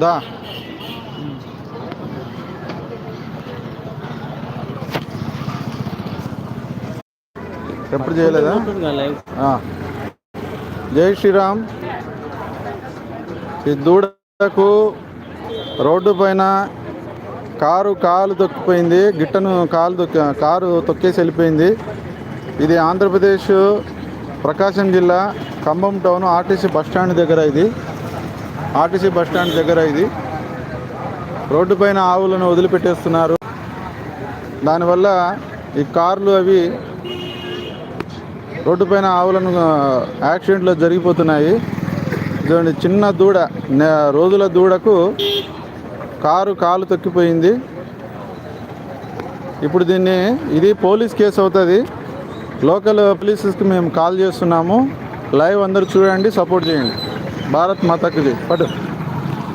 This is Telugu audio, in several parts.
దా. ఎప్పుడు చేయలేదా? జై శ్రీరామ్. ఈ దూడకు రోడ్డు పైన కారు కాలు తొక్కిపోయింది. గిట్టను కాలు తొక్కి కారు తొక్కేసి వెళ్ళిపోయింది. ఇది ఆంధ్రప్రదేశ్ ప్రకాశం జిల్లా Khammam town RTC bus stand దగ్గర ఇది. ఆర్టీసీ బస్ స్టాండ్ దగ్గర ఇది. రోడ్డు పైన ఆవులను వదిలిపెట్టేస్తున్నారు. దానివల్ల ఈ కార్లు అవి రోడ్డు పైన ఆవులను యాక్సిడెంట్లో జరిగిపోతున్నాయి. చూడండి చిన్న దూడ రోజుల దూడకు కారు కాలు తొక్కిపోయింది. ఇప్పుడు దీన్ని ఇది పోలీస్ కేసు అవుతుంది. లోకల్ పోలీసెస్కి మేము కాల్ చేస్తున్నాము. లైవ్ అందరూ చూడండి సపోర్ట్ చేయండి. భారత్ మాతకి పట్టు.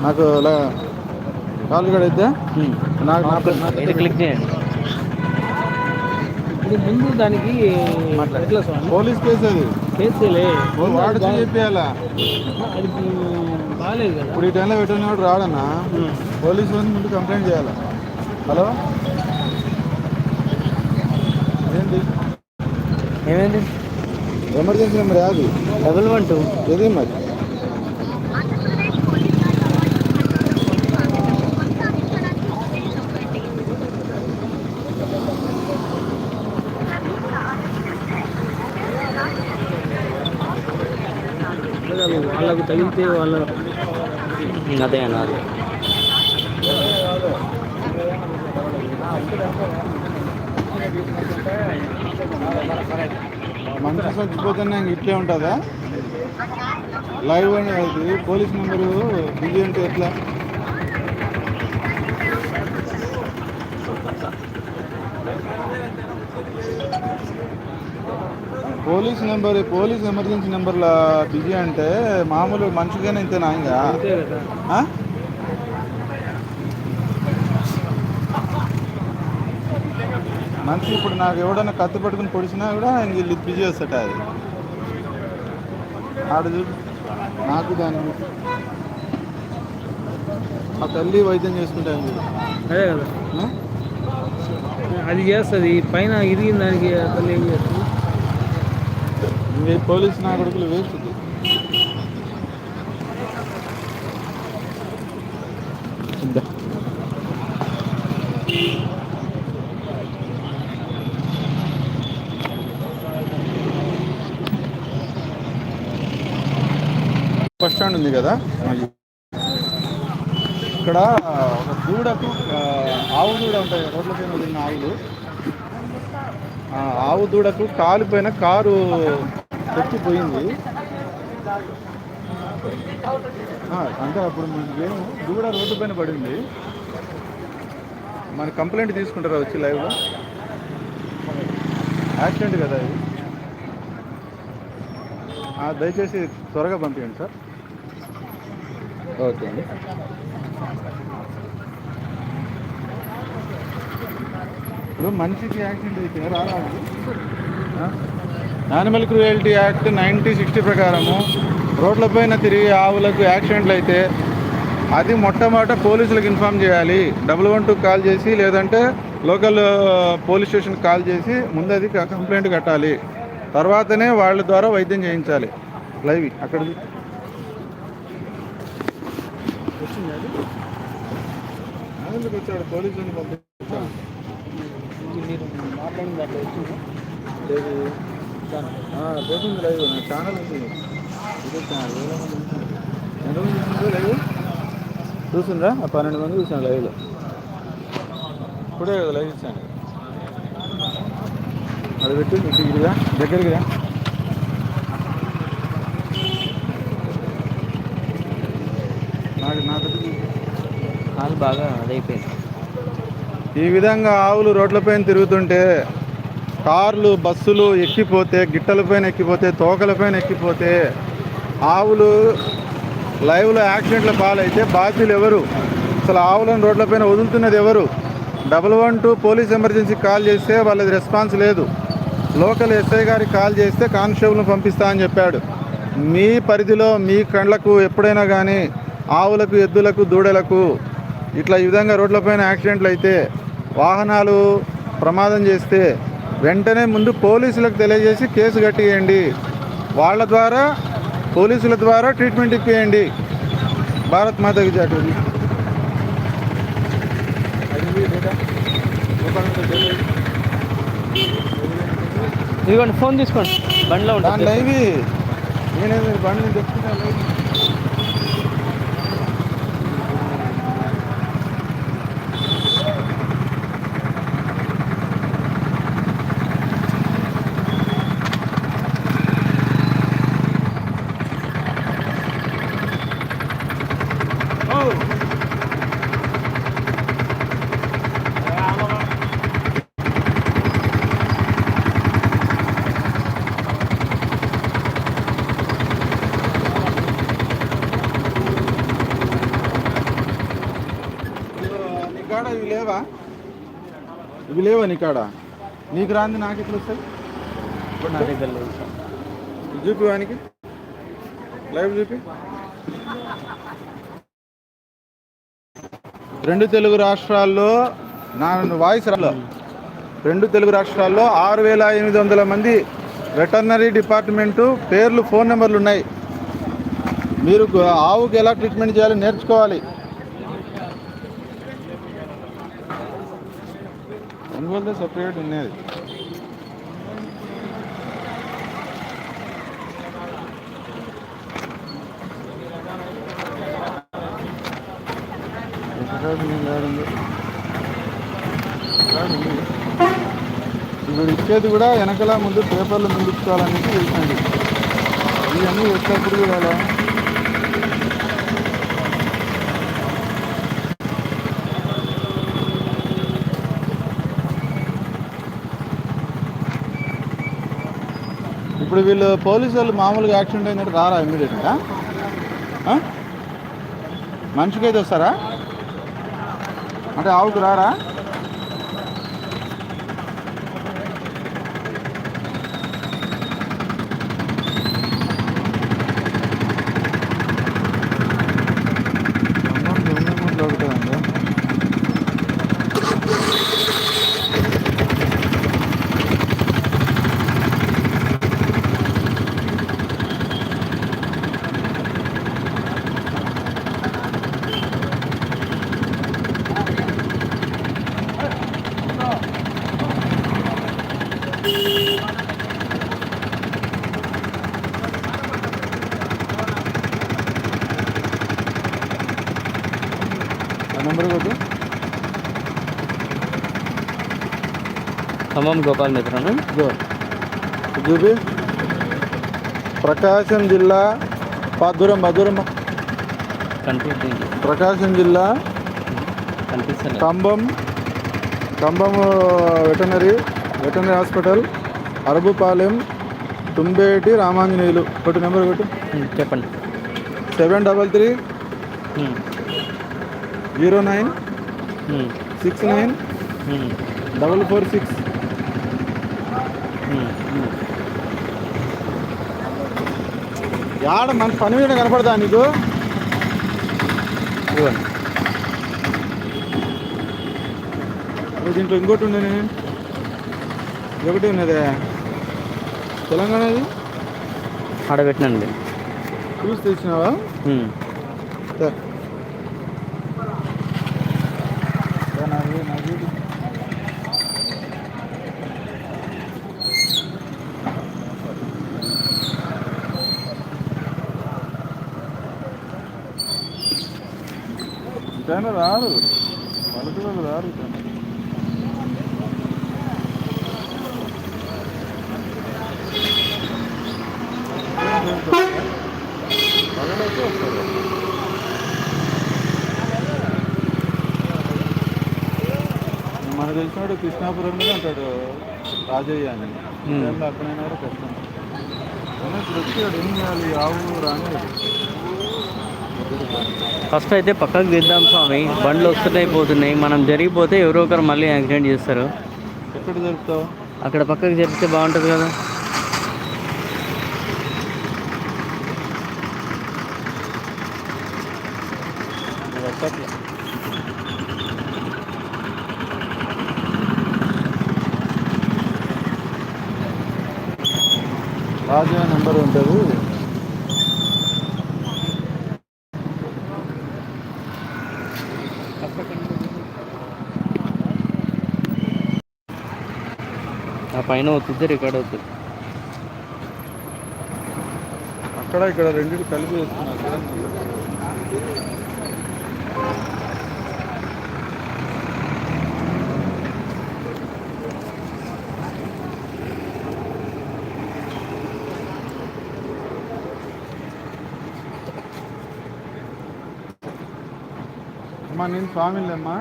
నాకు లా- కాల్ కూడా అయితే నాకు నాకు ఇది క్లిక్ చేయండి. ఇది ముందు దానికి ఎట్లా పోలీస్ కేసు అది. వాడు చెప్పేయాలా? అది బాగాలేదు కదా. ఇప్పుడు ఈ టైంలో పెట్టిన వాడు రాడన్నా? పోలీసు వాళ్ళని ముందు కంప్లైంట్ చేయాలా? హలో? ఏంటి? ఏమైంది? Emergency number యాదు? Double one two. ఏది మరి? వాళ్ళకు తగిలితే వాళ్ళ అదే అన్న మంచి చచ్చిపోతున్నా ఇట్లే ఉంటుందా? లైవ్ అనేది పోలీస్ నెంబరు బిజీ అంటే ఎట్లా? పోలీస్ నెంబర్ పోలీస్ ఎమర్జెన్సీ నెంబర్ల బిజీ అంటే మామూలు మనిషిగానే ఇంతేనా ఇంకా? మనిషి ఇప్పుడు నాకు ఎవడన్నా కత్తి పట్టుకుని పొడిచినా కూడా ఇంక వీళ్ళు బిజీ వస్తట అది. ఆడ నాకు దాని ఆ తల్లి వైద్యం చేసుకుంటాను అదే కదా? అది చేస్తుంది పైన ఇరిగిన దానికి అసలు ఏం చేస్తుంది? పోలీస్ నా కొడుకులు వేస్ట్ బస్ స్టాండ్ ఉంది కదా? ఇక్కడ ఒక దూడకు ఆ, ఆవు దూడ ఉంటాయి. రోడ్ల పైన వదిలిన ఆవులు. ఆ ఆవు దూడకు కాలిపోయిన కారు తొక్కిపోయింది ఆ, అంటే అప్పుడు మేము దూడ రోడ్డు పైన పడింది. మన కంప్లైంట్ తీసుకుంటారా వచ్చి లైవ్లో? యాక్సిడెంట్ కదా ఇది. దయచేసి త్వరగా పంపించండి సార్. ఓకే అండి. ఇప్పుడు మనిషికి యాక్సిడెంట్ అయితే రారాదు animal cruelty act ninety sixty ప్రకారము రోడ్లపైన తిరిగి ఆవులకు యాక్సిడెంట్లు అయితే అది మొట్టమొదట పోలీసులకు ఇన్ఫామ్ చేయాలి. డబుల్ వన్ టూ కాల్ చేసి లేదంటే లోకల్ పోలీస్ స్టేషన్కి కాల్ చేసి ముందు అది కంప్లైంట్ కట్టాలి. తర్వాతనే వాళ్ళ ద్వారా వైద్యం చేయించాలి. లైవ్ అక్కడ వచ్చాడు? పోతుంది లైవ్ నా ఛానల్ ఉంది. మంది. ఎంతమంది చూస్తుండ్రు లైవ్ చూసిండ్రా పన్నెండు మంది చూసాను లైవ్లో. ఇప్పుడే లైవ్ ఇచ్చాను. అది పెట్టు ఇటు ఇదిగా దగ్గరికి రా. నాకు నాకు కాలు బాగా అదైపోయింది. ఈ విధంగా ఆవులు రోడ్లపైన తిరుగుతుంటే కార్లు బస్సులు ఎక్కిపోతే గిట్టలపైన ఎక్కిపోతే తోకలపైన ఎక్కిపోతే ఆవులు లైవ్లో యాక్సిడెంట్ల పాలైతే బాధ్యులు ఎవరు? అసలు ఆవులను రోడ్లపైన వదులుతున్నది ఎవరు? డబల్ వన్ టూ పోలీస్ ఎమర్జెన్సీకి కాల్ చేస్తే వాళ్ళది రెస్పాన్స్ లేదు. లోకల్ ఎస్ఐ గారికి కాల్ చేస్తే కానిస్టేబుల్ని పంపిస్తా అని చెప్పాడు. మీ పరిధిలో మీ కళ్ళకు ఎప్పుడైనా కానీ ఆవులకు ఎద్దులకు దూడలకు ఇట్లా ఈ విధంగా రోడ్లపైన యాక్సిడెంట్లు అయితే వాహనాలు ప్రమాదం చేస్తే వెంటనే ముందు పోలీసులకు తెలియజేసి కేసు కట్టియండి వాళ్ళ ద్వారా పోలీసుల ద్వారా ట్రీట్మెంట్ ఇప్పియండి. భారత్ మాతకి జాటు ఇదిగోండి ఫోన్ తీసుకోండి. బండిలో ఉంటుంది ఇవి. నేనే మీరు బండి చెప్తున్నాను నీకాడ ఇవి లేవా లేవా నీకాడ నీకు రాంది నాకు ఎట్లా వస్తాయి? నా దగ్గర లేదు చూపి వానికి. లైవ్ చూపి. రెండు తెలుగు రాష్ట్రాల్లో నా వాయిస్ రాలో. రెండు తెలుగు రాష్ట్రాల్లో ఆరు వేల ఎనిమిది వందల మంది వెటర్నరీ డిపార్ట్మెంటు పేర్లు ఫోన్ నెంబర్లు ఉన్నాయి. మీరు ఆవుకి ఎలా ట్రీట్మెంట్ చేయాలో నేర్చుకోవాలి. ఒంగోలులో సపరేట్ ఉన్నది. ఇప్పుడు ఇచ్చేది కూడా వెనకలా ముందు పేపర్లు ముందు ఇచ్చుకోవాలనేసి తెలిసింది ఇవన్నీ వచ్చేప్పుడు కూడా ఇప్పుడు వీళ్ళు పోలీసు వాళ్ళు మామూలుగా యాక్సిడెంట్ అయినట్టు రారా ఇమీడియట్గా? మనిషికైతే వస్తారా? అంటే ఆవుకు రారా? మిత్రను? ఇదిగో. ఇది చూపి ప్రకాశం జిల్లా దూరం బా. కనిపిస్తుంది ప్రకాశం జిల్లా కనిపిస్తుంది Cumbum Cumbum veterinary veterinary hospital Arabupalem Tumbeti Ramanjaneyulu. కొట్టు నెంబర్ కొట్టు చెప్పండి. Seven double three zero nine six nine double four six. యాడ మన పని మీద కనపడదా నీకు? దీంట్లో ఇంకోటి ఉండేనే ఇది ఒకటి ఉన్నదే. తెలంగాణది? ఆడబెట్టినండి చూసి తెచ్చినావా? రారు పల్లెటూరు రారు ఇటైనా. పగలైతే వస్తారు మన తెలిసినాడు కృష్ణాపురం మీద అంటాడు రాజయ్య అని. అక్కడైనా కూడా కష్టం. అయినా ఇప్పుడు వచ్చాడు ఏం చేయాలి? ఆవు రాని ఫస్ట్ అయితే పక్కకు దిద్దాం స్వామి. బండ్లు వస్తున్నాయి పోతున్నాయి. మనం జరిగిపోతే ఎవరో ఒకరు మళ్ళీ యాక్సిడెంట్ చేస్తారు. ఎక్కడ జరుపుతావు? అక్కడ పక్కకు జరిపితే బాగుంటుంది కదా. రాజు నెంబర్ ఉంటుంది. ఆ పైన అవుతుంది రికార్డ్ అవుతుంది. అక్కడ ఇక్కడ రెండింటి కలిపి వేస్తున్నారు. అమ్మా నేను స్వామిలేమ్మా.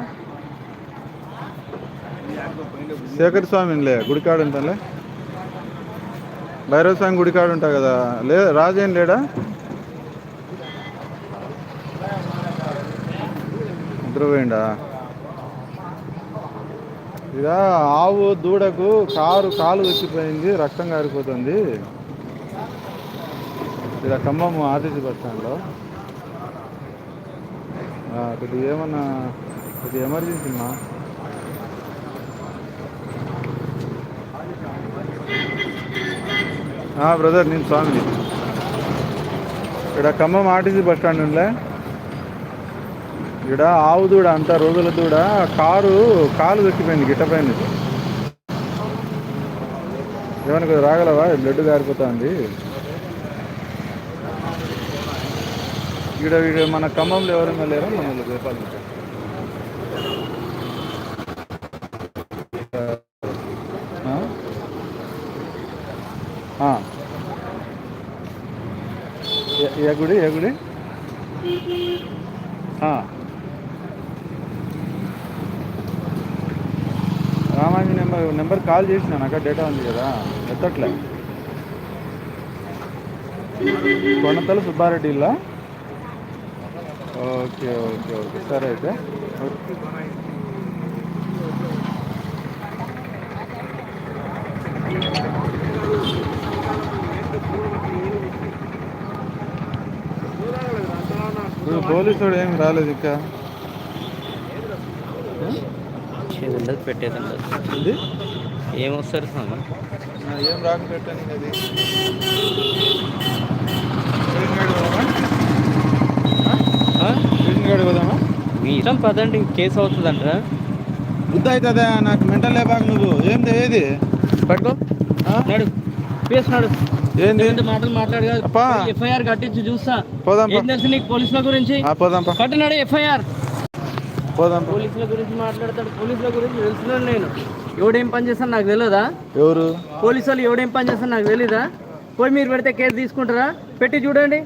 శేఖర్ స్వామినిలే గుడికాడు ఉంటాలే భైరవ స్వామి గుడికాడు ఉంటా కదా. లేదా రాజేం లేడా? నిద్రపోయిండా? ఇక ఆవు దూడకు కారు కాలు వచ్చిపోయింది రక్తం కారిపోతుంది. ఇలా ఖమ్మం ఆర్టీసీ బస్ స్టాండ్లో. కొద్ది కొద్దిగా ఏమన్నా కొద్దిగా ఎమర్జెన్సీ అమ్మా బ్రదర్ నేను స్వామిని. ఇక్కడ ఖమ్మం ఆర్టీసీ బస్ స్టాండ్ ఉండలే ఇక్కడ ఆవు దూడ అంతా రోజుల దూడ కారు కాలు దొక్కిపోయింది గిట్టపోయింది ఏమైనా కొద్దిగా రాగలవా? బ్లడ్ కారిపోతుంది ఇక్కడ వీడు మన ఖమ్మంలో ఎవరైనా లేరా? మన వాళ్ళు గోపాల్ ఏ గుడి ఏ గుడి? ఆ. నెంబర్ నెంబర్ కాల్ చేసిన అక్కడ డేటా ఉంది కదా ఎత్తట్లే. కొనతల సుబ్బారెడ్డి ఇల్లా ఓకే ఓకే ఓకే. సరే అయితే. ఇప్పుడు పోలీసు వాడు ఏం రాలేదు ఇంకా? ఉండదు పెట్టేది ఉండదు. ఏమొస్తారు స్వామి ఆ, ఏం రాక పెట్టాను అది? ఆ? శ్రీనిగాడి పోదామా? మీ ఇష్టం పదండి కేసు అవుతుందంటారా? బుద్ధ అవుతుందా నాకు మెంటల్ లేపాక నువ్వు. ఏంది ఏది? పట్టుకో? నడు. కేసు నడు. ఏంది? ఏంటి మాటలు మాట్లాడు. ఎఫ్ఐఆర్ కట్టించి చూస్తా. పోదాం ఏం తెలుసు నీకు పోలీసుల గురించి? పా పోదాంపా. కట్టినాడు ఎఫ్ఐఆర్. పోదాంపా. పోలీసుల గురించి మాట్లాడతాడు. పోలీసుల గురించి తెలుసున్నాను నేను. ఎవడేం పని చేస్తాను నాకు తెలియదా ఎవరు? పోలీసు వాళ్ళు ఎవడేం పని చేస్తాను నాకు తెలీదా? పోయి మీరు పెడితే కేసు తీసుకుంటారా? పెట్టి చూడండి.